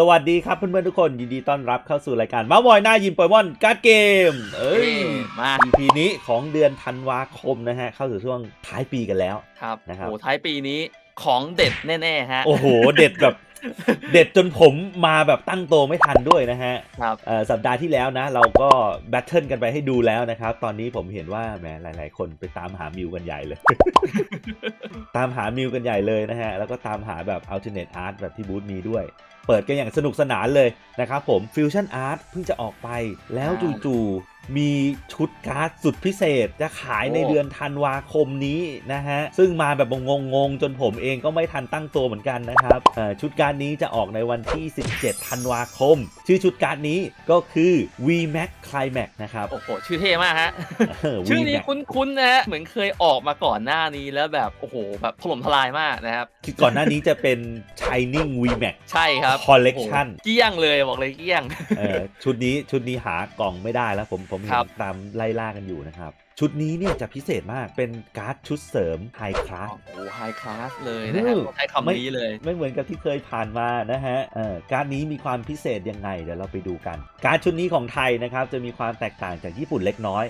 สวัสดีครับเพื่อนๆทุกคนยินดีต้อนรับเข้าสู่รายการมาบอยหน้ายิมโปเกมอนการ์ดเกม เอ้ยมา EP นี้ของเดือนธันวาคมนะฮะ เข้าสู่ช่วงท้ายปีกันแล้วครับนะครับโอ้ท้ายปีนี้ของเด็ดแน่ๆฮะ โอ้โห เด็ดแบบ เด็ดจนผมมาแบบตั้งโตวไม่ทันด้วยนะฮะครับเอ่อสัปดาห์ที่แล้วนะ เราก็แบทเทิลกันไปให้ดูแล้วนะครับ ตอนนี้ผมเห็นว่าแหมหลาย ๆ คนไปตามหามิวกันใหญ่เลย ตามหามิวกันใหญ่เลยนะฮะ แล้วก็ตามหาแบบ alternate art แบบที่บูธมีด้วย เปิดกันอย่างสนุกสนานเลยนะครับผม Fusion Art เพิ่งจะออกไปแล้วจู่ๆมีชุดการ์ดสุดพิเศษจะขายในโอ้เดือนธันวาคมนี้นะฮะซึ่งมาแบบงงๆจนผมเองก็ไม่ทันตั้งตัวเหมือนกันนะครับเอ่อชุดการ์ดนี้จะออกในวันที่ 17 ธันวาคม ชื่อชุดการ์ดนี้ก็คือ VMAX Climax นะครับ โอ้โห ชื่อเท่มากฮะเออชื่อนี้ VMAX คุ้นๆนะฮะ เหมือนเคยออกมาก่อนหน้านี้แล้วแบบ โอ้โห แบบถล่มทลายมากนะครับ คือก่อนหน้านี้จะเป็น Shining VMAX ใช่ครับ Collection โอ้โหเกลี้ยงเลยบอกเลยเกลี้ยงเออชุดนี้ชุดนี้หากล่องไม่ได้แล้วผมผมคเห็รันบตามไล่ล่ากันอยู่นะครับ ชุดนี้เนี่ยจะพิเศษมากเป็นการ์ดชุดเสริมไฮคลาสโอ้โหไฮคลาสเลยนะครับอืมต้องใช้คำนี้เลย ไม่เหมือนกับที่เคยผ่านมานะฮะเออการ์ดนี้มีความพิเศษยังไงเดี๋ยวเราไปดูกัน การ์ดชุดนี้ของไทยนะครับจะมีความแตกต่างจากญี่ปุ่นเล็กน้อย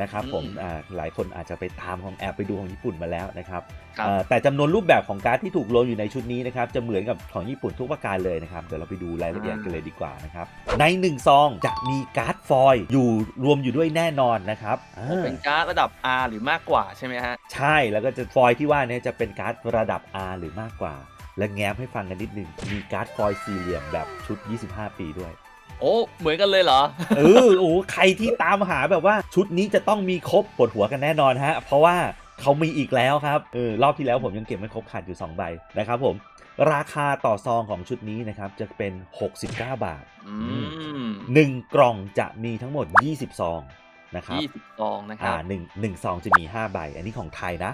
นะครับอืมผมอ่าหลายคนอาจจะไปตามของแอบไปดูของญี่ปุ่นมาแล้วนะครับครับเอ่อแต่จำนวนรูปแบบของการ์ดที่ถูกรวมอยู่ในชุดนี้นะครับจะเหมือนกับของญี่ปุ่นทุกประการเลยนะครับเดี๋ยวเราไปดูรายละเอียดกันเลยดีกว่านะครับใน1ซองจะมีการ์ดฟอยล์อยู่รวมอยู่ด้วยแน่นอนนะครับอ่าเป็นการ์ดระดับ R หรือมากกว่าใช่ไหมฮะใช่แล้วก็จะฟอยล์ที่ว่าเนี่ยจะเป็นการ์ดระดับ R หรือมากกว่าและแง้มให้ฟังกันนิดนึง มีการ์ดฟอยล์สี่เหลี่ยมแบบชุด 25 ปีด้วยโอ้เหมือนกันเลยเหรอเออโอ้โหใครที่ตามหาแบบว่าชุดนี้จะต้องมีครบปวดหัวกันแน่นอนฮะ เพราะว่าเขามีอีกแล้วครับเออรอบที่แล้วผมยังเก็บไม่ครบขาดอยู่ 2 ใบนะครับผม ราคาต่อซองของชุดนี้นะครับ จะเป็น 69 บาทอืม1กล่องจะมีทั้งหมด 20 ซองนะครับยี่สิบซองนะคอ่ารับหนึ่งหนึ่งซองจะมี 5 ใบ อันนี้ของไทยนะ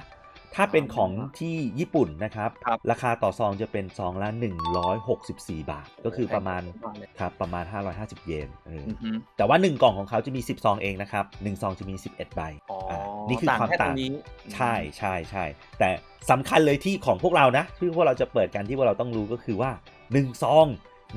ถ้าเป็นของที่ญี่ปุ่นนะครับ ครับ ราคาต่อซองจะเป็นซองละ164 บาท ก็คือประมาณแพงเลยครับประมาณ 550 เยนเออออือฮึแต่ว่า 1 กล่องของเขาจะมี 10 ซองเองนะครับ 1 ซองจะมี 11 ใบอ๋ออ่านี่คือความแค่ตต่างรงนี้ใช่ใช่ใช่แต่สำคัญเลยที่ของพวกเรานะที่พวกเราจะเปิดกันที่พวกเราต้องรู้ก็คือว่า 1 ซอง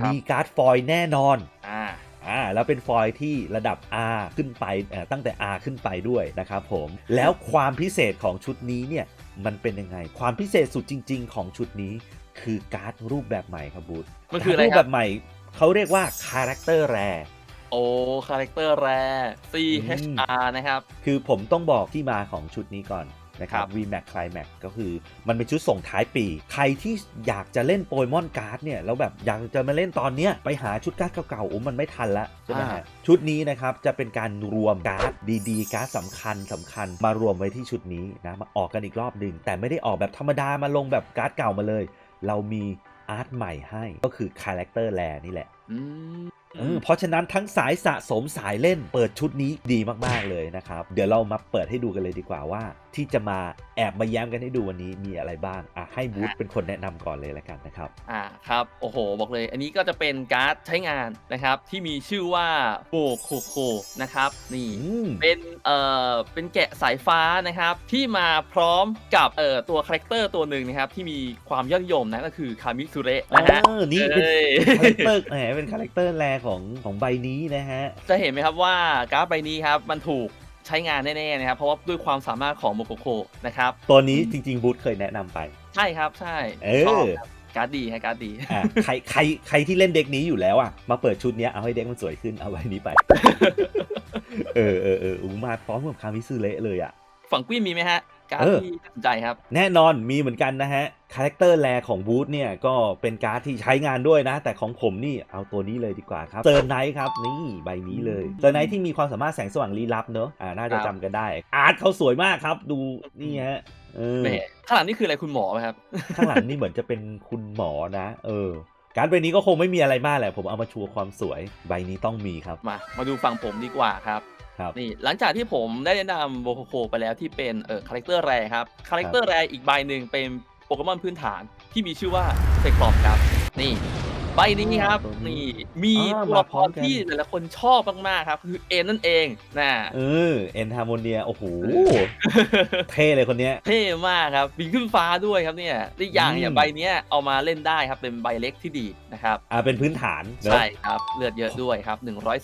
ครับมีการ์ดฟอยล์แน่นอน อ่า อ่าแล้วเป็นฟอยล์ที่ระดับ R ขึ้นไปเอ่อตั้งแต่ R ขึ้นไปด้วยนะครับผมแล้วความพิเศษของชุดนี้เนี่ยมันเป็นยังไง ความพิเศษสุดจริง ๆ ของชุดนี้คือการ์ดรูปแบบใหม่ครับบูธมันคืออะไรรูปคแบรับบใหม่เขาเรียกว่าคาแรคเตอร์แรโอ้คาแรคเตอร์แร CHR นะครับ คือผมต้องบอกที่มาของชุดนี้ก่อน นะครับครับ VMAX Climax ก็คือมันเป็นชุดส่งท้ายปี ใครที่อยากจะเล่นโปเกมอนการ์ดเนี่ยแล้วแบบอยากจะมาเล่นตอนเนี้ยไปหาชุดการ์ดเก่าๆโอ้มันไม่ทันละใช่ไหมฮะชุดนี้นะครับจะเป็นการรวมการ์ดดีๆ การ์ดสำคัญสำคัญมารวมไว้ที่ชุดนี้นะมาออกกันอีกรอบหนึ่งแต่ไม่ได้ออกแบบธรรมดามาลงแบบการ์ดเก่ามาเลย เรามีอาร์ตใหม่ให้ก็คือคาแรคเตอร์แลนี่แหละอืมเออเพราะฉะนั้นทั้งสายสะสมสายเล่นเปิดชุดนี้ดีมากๆเลยนะครับ เดี๋ยวเรามาเปิดให้ดูกันเลยดีกว่าว่า ที่จะมาแอบมาแย้มกันให้ดูวันนี้มีอะไรบ้างอะให้บูธเป็นคนแนะนำก่อนเลยละกันนะครับอ่าครับโอ้โห บอกเลย อันนี้ก็จะเป็นการ์ดใช้งานนะครับ ที่มีชื่อว่าโบโคโคนะครับ นี่อืมเป็นเอ่อเป็นแกะสายฟ้านะครับ ที่มาพร้อมกับเอ่อตัวคาแรคเตอร์ตัวหนึ่งนะครับ ที่มีความยอดนิยมนะก็คือคามิสุเระนะฮะเออนี่เป็นเอ้ยคาแรคเตอร์แหมเป็นคาแรคเตอร์แรของของใบนี้นะฮะ จะเห็นไหมครับว่าการ์ดใบนี้ครับมันถูกใช้งานแน่ๆนะครับ เพราะว่าด้วยความสามารถของโมโคโคนะครับ ตัวนี้จริง ๆ บูธเคยแนะนำไป ใช่ครับใช่เอชอบอ ครับการ์ดดีฮะการ์ดดี อะใครใครใครที่เล่นเด็กนี้อยู่แล้วอะ มาเปิดชุดเนี้ยเอาให้เด็กมันสวยขึ้นเอาใบนี้ไป เออเออเอออูมาพร้อมกับคามิซึเระเลยอะ ฝั่งกุ้ยมีไหมฮะ การ์ดเออที่น่าสนใจครับ แน่นอนมีเหมือนกันนะฮะคาแรคเตอร์แรของบูธเนี่ยก็เป็นการ์ดที่ใช้งานด้วยนะ แต่ของผมนี่เอาตัวนี้เลยดีกว่าครับเซอร์ไนท์ครับนี่ใบนี้เลยเซอร์ไนท์ที่มีความสามารถแสงสว่างลี้ลับเนอะอ่าน่าจะครับจำกันได้ อาร์ตเขาสวยมากครับ ดูนี่ฮะเออแหมข้างหลังนี่คืออะไรคุณหมอไหมครับ ข้างหลังนี่เหมือนจะเป็นคุณหมอนะ เออ การ์ดใบนี้ก็คงไม่มีอะไรมากแหละ ผมเอามาชูความสวย ใบนี้ต้องมีครับ มา มาดูฝั่งผมดีกว่าครับ ครับนี่หลังจากที่ผมได้แนะนำโบโคโคไปแล้วที่เป็นเอ่อคาแรคเตอร์แรครับคาแรคเตอร์แรอีกใบหนึ่งเป็นโปเกมอนพื้นฐานที่มีชื่อว่าเซครอมครับ นี่ ใบนี้ครับตัวนี้นี่มีอ่าตัวละมาคพร้อรมกันที่หลายๆคนชอบมากๆครับ คือเอ็นนั่นเองนะเออเอ็นฮาร์โมเนียโอ้โหเท่เลยคนเนี้ยเท่มากครับบินขึ้นฟ้าด้วยครับเนี่ยอีกอย่างเนี่ยอืมใบเนี้ยเอามาเล่นได้ครับเป็นใบเล็กที่ดีนะครับอ่าเป็นพื้นฐานเนอะใช่ครับเลือดเยอะด้วยครับ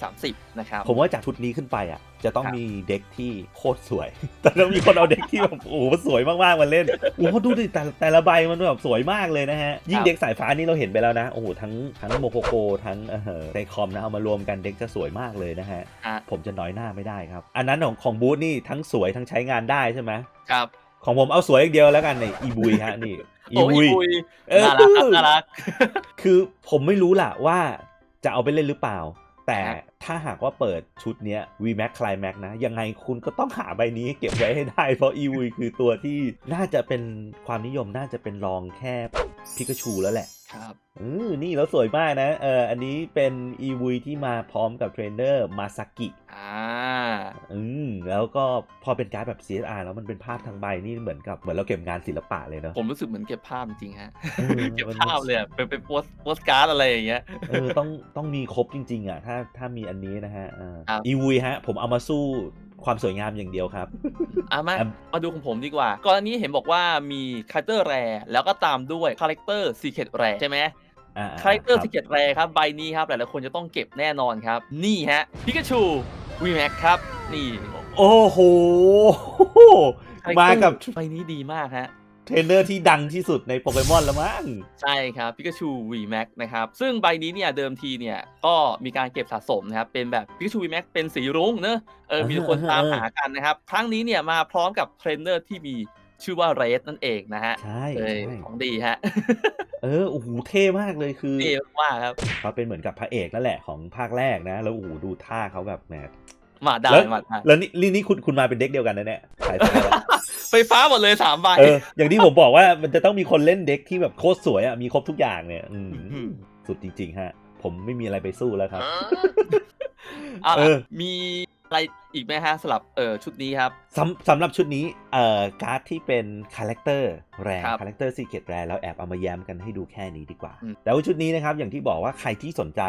130นะครับผมว่าจากชุดนี้ขึ้นไปอะ จะต้องครับมีเด็กที่โคตรสวย แต่ต้องมีคนเอาเด็กที่แบบโอ้โหสวยมากๆมาเล่นโอ้โหดูดิแต่แต่ละใบมันแบบสวยมากเลยนะฮะ ยิ่งเด็กสายฟ้านี่เราเห็นไปแล้วนะ โอ้โหทั้งทั้งโมโคโกทั้งเออไดคอมนะเอามารวมกันเด็กจะสวยมากเลยนะฮะอะผมจะน้อยหน้าไม่ได้ครับ อันนั้นของของบูธนี่ทั้งสวยทั้งใช้งานได้ใช่ไหมครับของผมเอาสวยอย่างเดียวแล้วกันนี่อีบุยฮะนี่อีโอ้บุยยบุยเออน่ารักครับน่ารักคือผมไม่รู้ล่ะว่าจะเอาไปเล่นหรือเปล่า แต่ครับ ถ้าหากว่าเปิดชุดเนี้ย VMAX Climax นะ ยังไงคุณก็ต้องหาใบนี้เก็บไว้ให้ได้ เพราะ e v คือตัวที่น่าจะเป็นความนิยมน่าจะเป็นรองแค่พิกาชูแล้วแหละครับอือนี่แล้วสวยมากนะเอออันนี้เป็น e v ที่มาพร้อมกับเทรนเนอร์มาซากิอ่า อืมแล้วก็พอเป็นการ์ดแบบ CSR แล้วมันเป็นภาพทางใบนี่เหมือนกับเหมือนเราเก็บงานศิลปะเลยเนาะผมรู้สึกเหมือนเก็บภาพจริงๆฮะเออเก็บมันภาพเลยอะเป็นเป็นโปสโปสการ์ดอะไรอย่างเงี้ยเออต้องต้องมีครบจริง ๆ อะ ถ้าถ้ามีอันนี้นะฮะอ่าครับอีวีฮะ ผมเอามาสู้ความสวยงามอย่างเดียวครับอะมาอะมาดูของผมดีกว่า ก่อนอันนี้เห็นบอกว่ามีคาแรคเตอร์แรแล้วก็ตามด้วยคาแรคเตอร์ซีเค t แรใช่ไหมอ่าคาแรคเตอร์บซีเค t แรครับ ใบนี้ครับ หลายๆคนจะต้องเก็บแน่นอนครับ นี่ฮะพิกาชูวีแม็กครับ นี่โอ้โห Character มากับใบนี้ดีมากฮะ เทรนเนอร์ที่ดังที่สุดในโปเกมอนแล้วมั้ง ใช่ครับพิกาชู VMAX นะครับ ซึ่งใบนี้เนี่ยเดิมทีเนี่ยก็มีการเก็บสะสมนะครับ เป็นแบบพิกาชู VMAX เป็นสีรุ้งเนอะเออมีคนตามหากันนะครับ ครั้งนี้เนี่ยมาพร้อมกับเทรนเนอร์ที่มีชื่อว่าเรดนั่นเองนะฮะใช่เลยใช่ของดีฮะ เออ โอ้โห เท่มากเลยคือ เท่มากครับเขาเป็นเหมือนกับพระเอกนั่นแหละของภาคแรกนะ แล้วโอ้โหดูท่าเขาแบบแหม มาได้แล้วมาได้แล้วนี่นี่นี่คุณคุณมาเป็นเด็กเดียวกันนะเนี่ยสายฟ้าแล้วไฟฟ้าหมดเลยสามใบเอออย่างที่ผมบอกว่ามันจะต้องมีคนเล่นเด็กที่แบบโคตรสวยอะมีครบทุกอย่างเนี่ยอืมอืมสุดจริง ๆ ฮะ ผมไม่มีอะไรไปสู้แล้วครับ เอาเอล่ะอ มีอะไรอีกไหมฮะสำหรับเออชุดนี้ครับ สำสำหรับชุดนี้เอ่อการ์ดที่เป็นคาแรคเตอร์แรงครับคาแรคเตอร์ซีเกตแรงเราแอบเอามาแย้มกันให้ดูแค่นี้ดีกว่า อืม แต่ว่าชุดนี้นะครับอย่างที่บอกว่าใครที่สนใจ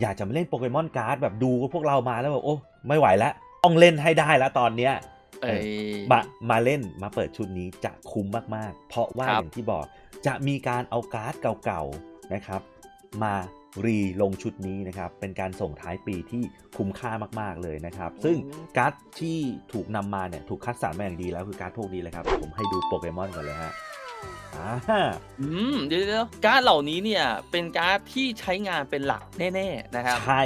อยากจะมาเล่นโปเกมอนการ์ดแบบดูพวกเรามาแล้วแบบโอ้ไม่ไหวแล้วต้องเล่นให้ได้แล้วตอนเนี้ยเอ้ยมามาเล่นมาเปิดชุดนี้จะคุ้มมากๆ เพราะว่าครัอบย่างที่บอกจะมีการเอาการ์ดเก่าๆนะครับ มารีลงชุดนี้นะครับ เป็นการส่งท้ายปีที่คุ้มค่ามากๆเลยนะครับ ซึ่งการ์ดที่ถูกนำมาเนี่ยถูกคัดสรรมาอย่างดีแล้วคือการ์ดพวกนี้เลยครับ ผมให้ดูโปเกมอนก่อนเลยฮะ อ่า อืมเดี๋ยวเดี๋ยวการ์ดเหล่านี้เนี่ย เป็นการ์ดที่ใช้งานเป็นหลักแน่ ๆ นะครับ ใช่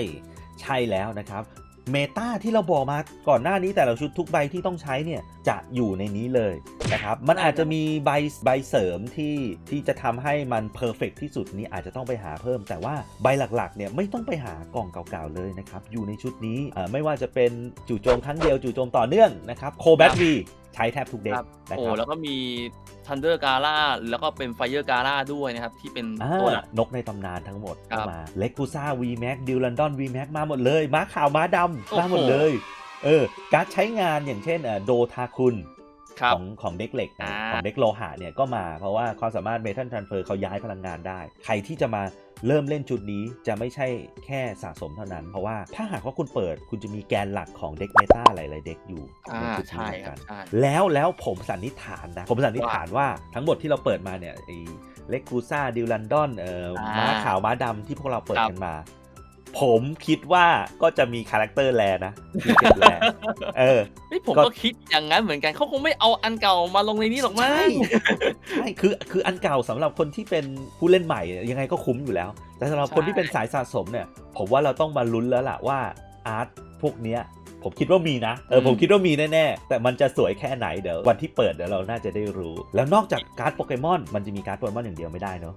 ใช่แล้วนะครับเมตาที่เราบอกมาก่อนหน้านี้แต่ละชุดทุกใบที่ต้องใช้เนี่ยจะอยู่ในนี้เลยนะครับมันอาจจะมีใบใบเสริมที่ที่จะทำให้มันเพอร์เฟกที่สุดนี้อาจจะต้องไปหาเพิ่ม แต่ว่าใบหลักๆเนี่ยไม่ต้องไปหากล่องเก่าๆเลยนะครับอยู่ในชุดนี้เอ่อไม่ว่าจะเป็นจู่โจมครั้งเดียวจู่โจมต่อเนื่องนะครับโคแบทวีใช้แทบทุกเด็กครับนะโอ้ครับแล้วก็มี Thunder Gala แล้วก็เป็น Fire Gala ด้วยนะครับ ที่เป็นอ่าตัวหลักนกในตำนานทั้งหมดครัก็บมาเล็กกูซ่าวีแม็กดิวลันดอนวีแม็กมาหมดเลยม้าขาวม้าดำโอ้โหมาหมดเลยเออการดใช้งานอย่างเช่นเอ่อโดทาคุนครับของของเด็กเหล็กนะอ่าของเด็กโลหะเนี่ยก็มาเพราะว่าความสามารถเมทัลทรานเฟอร์เขาย้ายพลังงานได้ ใครที่จะมา เริ่มเล่นชุดนี้จะไม่ใช่แค่สะสมเท่านั้น เพราะว่าถ้าหากว่าคุณเปิดคุณจะมีแกนหลักของเด็กเมตาหลายๆเด็กอยู่อ่าในชุดนี้ใช่เหมือนคกัรับนใช่แล้วแล้วผมสันนิษฐานนะ ผมสันนิษฐานว่าทั้งหมดที่เราเปิดมาเนี่ยไอ้เล็กกูซ่าดิวลันดอนเอ่ออ่าม้าขาวม้าดำที่พวกเราเปิดครับกันมา ผมคิดว่าก็จะมีคาแรคเตอร์แลนะที่เป็นแลเออเฮ้ยผมก็ก็คิดอย่างนั้นเหมือนกันเขาคงไม่เอาอันเก่ามาลงในนี้หรอกมั้ใช่งใช่คือคืออันเก่าสำหรับคนที่เป็นผู้เล่นใหม่เนี่ยยังไงก็คุ้มอยู่แล้ว แต่สำหรับคนใช่ที่เป็นสายสะสมเนี่ย ผมว่าเราต้องมาลุ้นแล้วล่ะว่าอาร์ตพวกเนี้ยผมคิดว่ามีนะ เออผมคิดว่ามีแน่ๆ แต่มันจะสวยแค่ไหนเดี๋ยววันที่เปิดเดี๋ยวเราน่าจะได้รู้ แล้วนอกจากการ์ดโปเกมอนมันจะมีการ์ดโปเกมอนอย่างเดียวไม่ได้เนาะ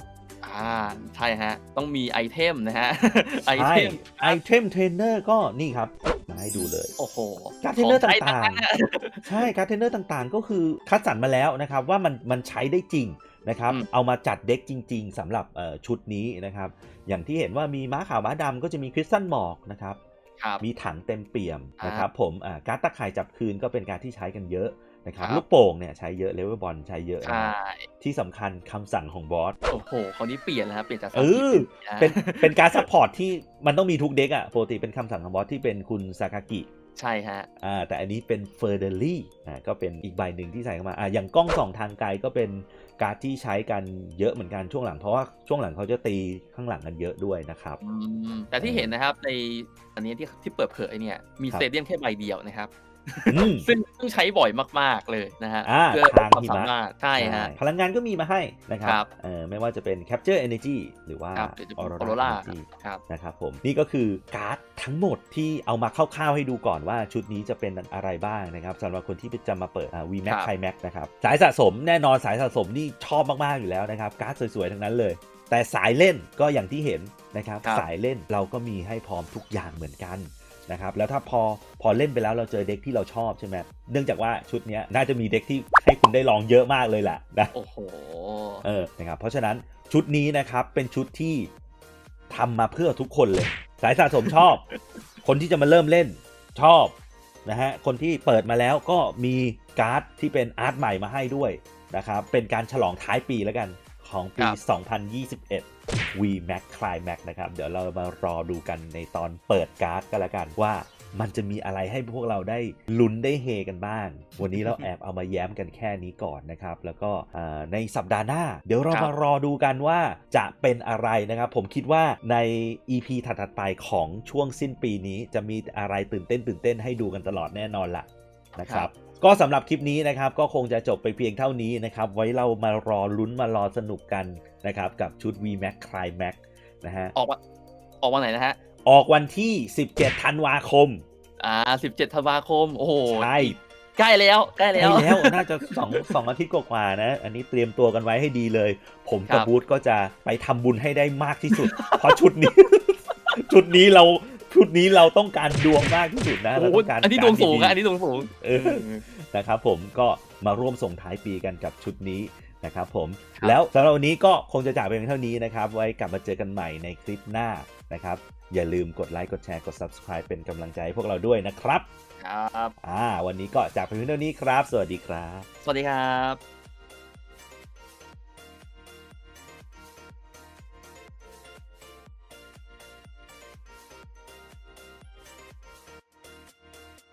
อ่าใช่ฮะ ต้องมีไอเทมนะฮะ ไอใช่เทมไอเทมเทรนเนอร์ก็นี่ครับมาให้ดูเลย โอ้โห การ์ดเทรนเนอร์ขใช้ต่างนั้นนะๆใช่การ์ดเทรนเนอร์ต่างๆ ก็คือคัดสรรมาแล้วนะครับว่ามันมันใช้ได้จริงนะครับอืมเอามาจัดเด็กจริง ๆสำหรับเอ่อชุดนี้นะครับ อย่างที่เห็นว่ามีม้าขาวม้าดำก็จะมีคริสตัลหมอกนะครับครับมีถังเต็มเปี่ยมอ่านนะครับ ผมอ่าการ์ดตะข่ายจับคืนก็เป็นการที่ใช้กันเยอะ นะครับครับลูกโป่งเนี่ยใช้เยอะเลเวอร์บอลใช้เยอะนะใช่ที่สำคัญคำสั่งของบอสโอ้โหคราวนี้เปลี่ยนแล้วครับเปลี่ยนจากเออสามเป็นสิบเป็นการซัพพอร์ตที่มันต้องมีทุกเด็กอะปกติเป็นคำสั่งของบอสที่เป็นคุณซากากิใช่ฮะอ่าแต่อันนี้เป็นเฟอร์เดลี่อ่าก็เป็นอีกใบหนึ่งที่ใส่เข้ามาอ่าอย่างกล้องส่องทางไกลก็เป็นการ์ดที่ใช้กันเยอะเหมือนกันช่วงหลังเพราะว่าช่วงหลังเขาจะตีข้างหลังกันเยอะด้วยนะครับอืมแต่ที่เห็นนะครับในอันนี้ที่ที่เปิดเผยเนี่ยมีครับสเตเดียมแค่ใบเดียวนะครับอืม ซึ่งซึ่งใช้บ่อยมาก ๆเลยนะฮะอ่าเพื่อทางความหิสามะมารถใช่ฮะพลังงานก็มีมาให้นะครัครับบเออไม่ว่าจะเป็น Capture Energy หรือว่าครับหรือจะเป็น Aurora Aurora Energy ครับนะครับผมนี่ก็คือการ์ดทั้งหมดที่เอามาคร่าวๆให้ดูก่อนว่าชุดนี้จะเป็นอะไรบ้างนะครับสำหรับคนที่จะมาเปิดอ่า VMAX ครับ Climax นะครับสายสะสมแน่นอนสายสะสมนี่ชอบมากๆอยู่แล้วนะครับการ์ดสวยๆทั้งนั้นเลยแต่สายเล่นก็อย่างที่เห็นนะครับครับสายเล่นเราก็มีให้พร้อมทุกอย่างเหมือนกัน นะครับแล้วถ้าพอพอเล่นไปแล้วเราเจอเด็กที่เราชอบใช่ไหมเนื่องจากว่าชุดเนี้ยน่าจะมีเด็กที่ให้คุณได้ลองเยอะมากเลยแหละนะโอ้โหเออนะครับเพราะฉะนั้นชุดนี้นะครับเป็นชุดที่ทำมาเพื่อทุกคนเลย สายสะสมชอบ คนที่จะมาเริ่มเล่นชอบนะฮะคนที่เปิดมาแล้วก็มีการ์ดที่เป็นอาร์ตใหม่มาให้ด้วยนะครับเป็นการฉลองท้ายปีแล้วกัน ของปีครับ2021 V Max Climax นะครับ เดี๋ยวเรามารอดูกันในตอนเปิดการ์ดก็แล้วกันว่ามันจะมีอะไรให้พวกเราได้ลุ้นได้เฮกันบ้าง วันนี้เราแอบเอามาแย้มกันแค่นี้ก่อนนะครับ แล้วก็อ่าในสัปดาห์หน้า เดี๋ยวเราครับมารอดูกันว่าจะเป็นอะไรนะครับ ผมคิดว่าใน EP ถัดๆไปของช่วงสิ้นปีนี้จะมีอะไรตื่นเต้นตื่นเต้นให้ดูกันตลอดแน่นอนละนะครับ ก็สำหรับคลิปนี้นะครับ ก็คงจะจบไปเพียงเท่านี้นะครับ ไว้เรามารอลุ้นมารอสนุกกันนะครับ กับชุด VMAX Climax นะฮะออกมาออกวันไหนนะฮะ ออกวันที่ 17ธันวาคม อ่าสิบเจ็ดธันวาคม โอ้โหใช่ใกล้แล้วใกล้ใกแล้ล้วแล้วน่าจะสองสองอาทิตย์กว่าๆนะ อันนี้เตรียมตัวกันไว้ให้ดีเลย ผมครักับบบูธก็จะไปทำบุญให้ได้มากที่สุด เพราะชุดนี้ ชุดนี้เรา ชุดนี้เราต้องการดวงมากที่สุดนะโอ้เราโหต้องการอันนี้ดวงสูงการอะอันนี้ดวงสูงเออนะครับผมก็มาร่วมส่งท้ายปีกันกับชุดนี้นะครับผมครับแล้วสำหรับวันนี้ก็คงจะจากไปเพียงเท่านี้นะครับ ไว้กลับมาเจอกันใหม่ในคลิปหน้านะครับ อย่าลืมกดไลค์กดแชร์กด subscribe เป็นกำลังใจให้พวกเราด้วยนะครับ ครับอ่าวันนี้ก็จากไปเพียงเท่านี้ครับ สวัสดีครับ สวัสดีครับ